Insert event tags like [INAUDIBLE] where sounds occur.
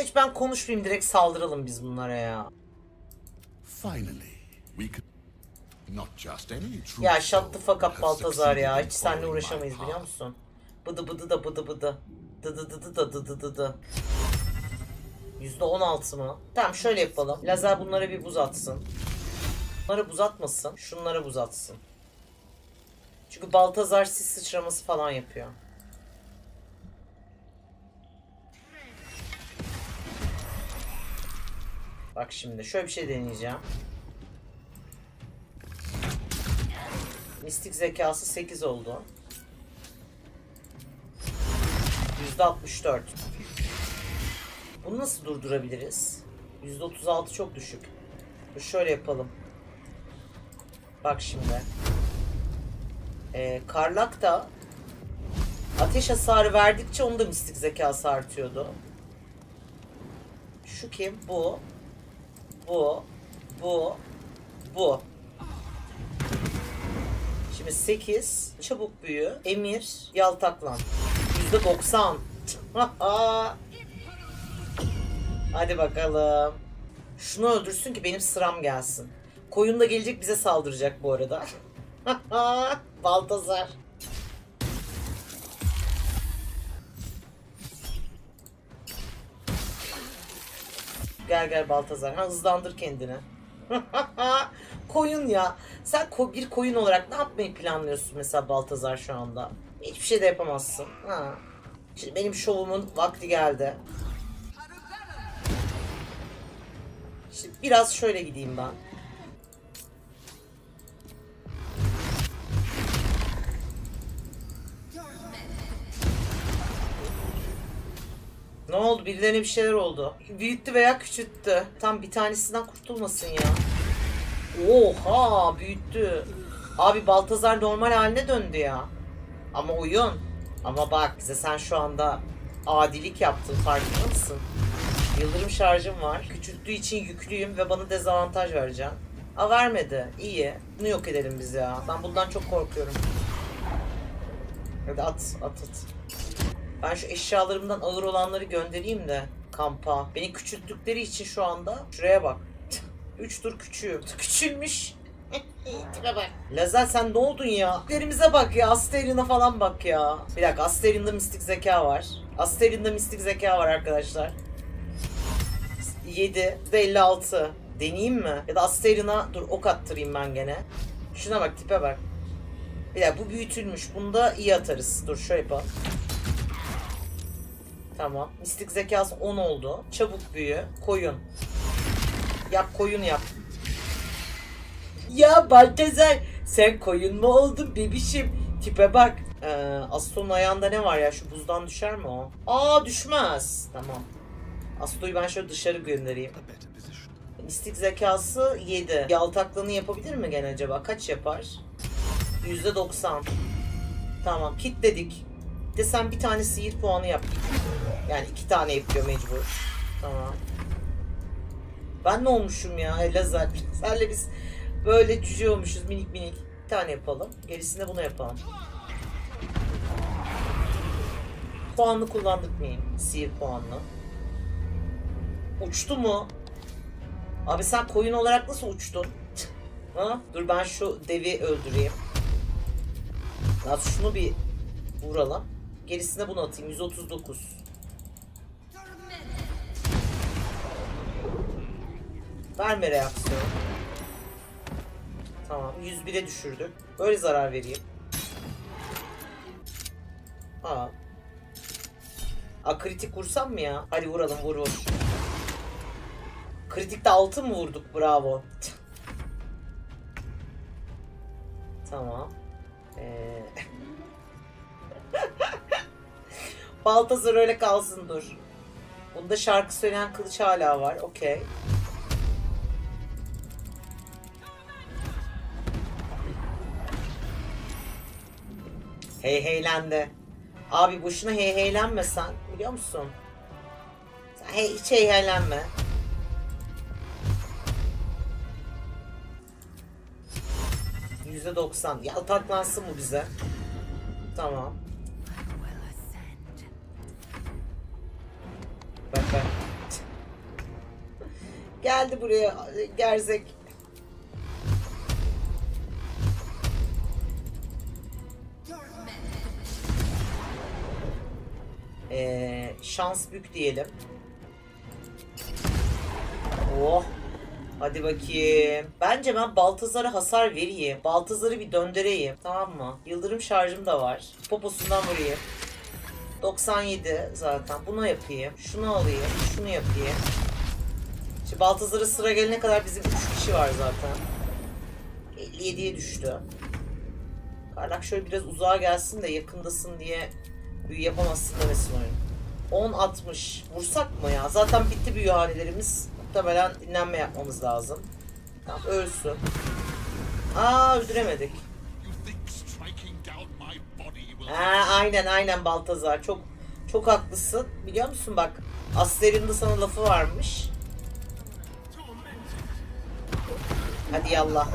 hiç ben konuşmayayım direkt saldıralım biz bunlara ya. Finally, we can not just any true Ya shut the fuck up Baltazar ya. Hiç seninle uğraşamayız biliyor musun? Bıdı bıdı da bıdı bıdı. Dıdı dıdı da dıdı dıdı. %16 mı? Tamam şöyle yapalım. Lazer bunlara bir buz atsın. Bunlara buz atmasın. Şunlara buz atsın. Çünkü Baltazar sis sıçraması falan yapıyor. Bak şimdi şöyle bir şey deneyeceğim. Mistik zekası 8 oldu. %64. Bunu nasıl durdurabiliriz? %36 çok düşük. Şöyle yapalım. Bak şimdi. Ee, Karlak da ateş hasarı verdikçe onun da mistik zekası artıyordu. Şu kim? Bu. Bu. Bu. Bu. Şimdi 8 çabuk büyü, emir, yaltaklan. %90. Hadi bakalım. Şunu öldürsün ki benim sıram gelsin. Koyun da gelecek bize saldıracak bu arada. [LAUGHS] Baltazar. Gel gel Baltazar. Ha, hızlandır kendini. [LAUGHS] koyun ya. Sen ko- bir koyun olarak ne yapmayı planlıyorsun mesela Baltazar şu anda? Hiçbir şey de yapamazsın. Ha. Şimdi benim şovumun vakti geldi. Şimdi biraz şöyle gideyim ben. Ne oldu? Birilerine bir şeyler oldu. Büyüttü veya küçülttü. Tam bir tanesinden kurtulmasın ya. Oha büyüttü. Abi Baltazar normal haline döndü ya. Ama oyun. Ama bak bize sen şu anda adilik yaptın farkında mısın? Yıldırım şarjım var. Küçülttüğü için yüklüyüm ve bana dezavantaj vereceğim. Aa vermedi. İyi. Bunu yok edelim biz ya. Ben bundan çok korkuyorum. Hadi at at at. Ben şu eşyalarımdan ağır olanları göndereyim de kampa. Beni küçülttükleri için şu anda şuraya bak. [LAUGHS] 3 tur küçüğüm. [LAUGHS] Küçülmüş. [LAUGHS] Tipe bak. Lazer sen ne oldun ya? Derimize bak ya. Asterian'a falan bak ya. Bir dakika Asterian'da mistik zeka var. Asterian'da mistik zeka var arkadaşlar. 7 56. Deneyeyim mi? Ya da Asterian'a dur ok attırayım ben gene. Şuna bak tipe bak. Bir dakika bu büyütülmüş. Bunda iyi atarız. Dur şöyle yapalım. Tamam. Mistik zekası 10 oldu. Çabuk büyü. Koyun. Yap koyun yap. Ya Baltazar sen koyun mu oldun bebişim? Tipe bak. Ee, Aston'un ayağında ne var ya? Şu buzdan düşer mi o? Aa düşmez. Tamam. Aston'u ben şöyle dışarı göndereyim. Mistik zekası 7. Yaltaklığını yapabilir mi gene acaba? Kaç yapar? %90. Tamam kitledik. De sen bir tane sihir puanı yap. Yani iki tane yapıyor mecbur. Tamam. Ben ne olmuşum ya lazer. [LAUGHS] Senle biz böyle cüce olmuşuz minik minik. Bir tane yapalım. Gerisinde bunu yapalım. Puanlı kullandık mıyım? Sihir puanlı. Uçtu mu? Abi sen koyun olarak nasıl uçtun? [LAUGHS] ha? Dur ben şu devi öldüreyim. Ya şunu bir vuralım. Gerisine bunu atayım. 139. Verme reaksiyon. Tamam. 101'e düşürdük. Böyle zarar vereyim. Aa. Aa kritik vursam mı ya? Hadi vuralım vur vur. Kritikte 6 mı vurduk? Bravo. tamam. Baltazar öyle kalsın dur. Bunda şarkı söyleyen kılıç hala var. Okey. Hey heylendi. Abi boşuna hey heylenme sen. Biliyor musun? Sen hey, hiç hey heylenme. Yüzde doksan. Ya ataklansın mı bize? Tamam. Geldi buraya gerzek. Ee, şans bük diyelim. Oh. Hadi bakayım. Bence ben Baltazar'a hasar vereyim. Baltazar'ı bir döndüreyim. Tamam mı? Yıldırım şarjım da var. Poposundan vurayım. 97 zaten. Bunu yapayım. Şunu alayım. Şunu yapayım. Şimdi Baltazar'a sıra gelene kadar bizim 3 kişi var zaten. 57'ye düştü. Karlak şöyle biraz uzağa gelsin de yakındasın diye büyü yapamazsın demesin oyun. 10-60. Vursak mı ya? Zaten bitti büyü hanelerimiz. Muhtemelen dinlenme yapmamız lazım. Tamam ölsün. Aa öldüremedik. Ha, aynen aynen Baltazar. Çok çok haklısın. Biliyor musun bak Aster'in de sana lafı varmış. Hadi yallah.